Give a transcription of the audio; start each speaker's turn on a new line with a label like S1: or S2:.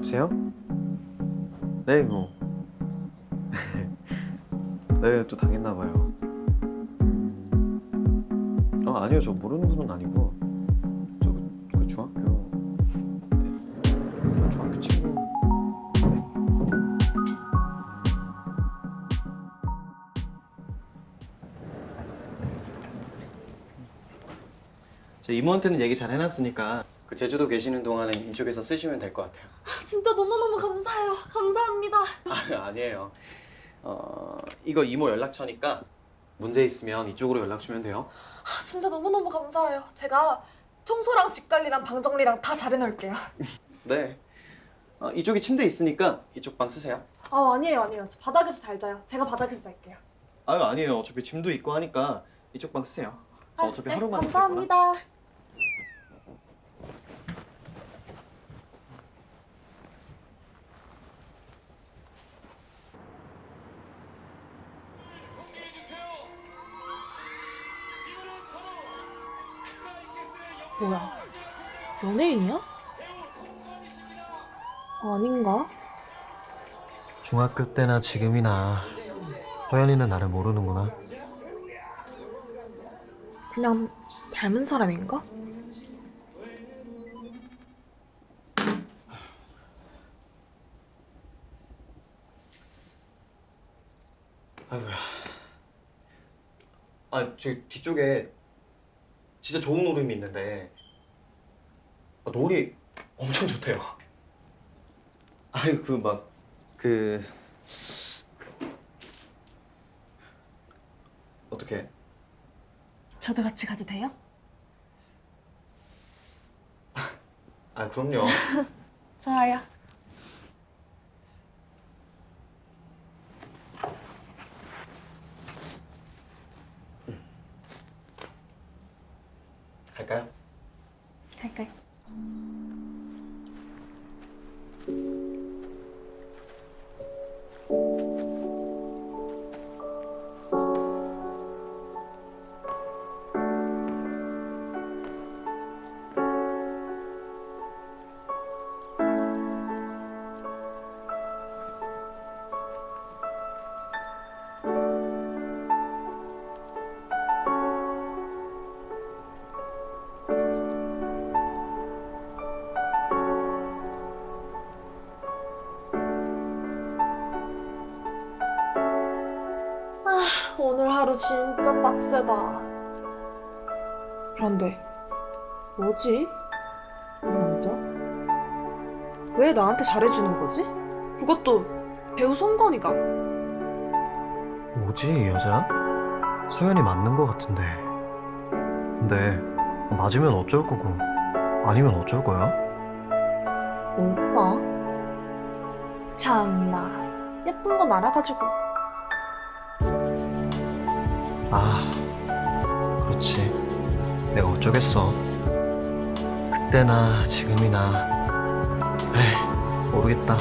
S1: 여보세요? 네, 뭐. 네, 또 당했나 봐요. 음. 아, 아니요. 저 모르는 분은 아니고. 저 그 중학교 네. 저 중학교 친구. 네. 제 이모한테는 얘기 잘 해놨으니까 그 제주도 계시는 동안에 이쪽에서 쓰시면 될 것 같아요.
S2: 진짜 너무너무 감사해요. 감사합니다.
S1: 아, 아니에요. 어, 이거 이모 연락처니까 문제 있으면 이쪽으로 연락 주면 돼요.
S2: 아, 진짜 너무너무 감사해요. 제가 청소랑 집 관리랑 방 정리랑 다 잘해놓을게요.
S1: 네. 어, 이쪽에 침대 있으니까 이쪽 방 쓰세요.
S2: 아 아니에요 아니에요. 저 바닥에서 잘 자요. 제가 바닥에서 잘게요.
S1: 아유 아니에요. 어차피 짐도 있고 하니까 이쪽 방 쓰세요. 저 어차피
S2: 네,
S1: 하루만 있을 거라.
S2: 감사합니다. 뭐야? 연예인이야? 아닌가?
S3: 중학교 때나 지금이나 서연이는 나를 모르는구나.
S2: 그냥 닮은 사람인가?
S1: 아이고야. 아, 저 뒤쪽에 진짜 좋은 오름이 있는데 아, 노을이 엄청 좋대요. 아유, 그 막 그 어떻게?
S2: 저도 같이 가도 돼요?
S1: 아, 그럼요.
S2: 좋아요.
S1: 갈까요?
S2: 갈 오늘 하루 진짜 빡세다. 그런데 뭐지? 이 남자? 왜 나한테 잘해주는 거지? 그것도 배우 성건이가.
S3: 뭐지 이 여자? 서연이 맞는 것 같은데. 근데 맞으면 어쩔 거고 아니면 어쩔 거야?
S2: 뭘까? 참나 예쁜 건 알아가지고
S3: 아, 그렇지. 내가 어쩌겠어. 그때나 지금이나. 에이, 모르겠다.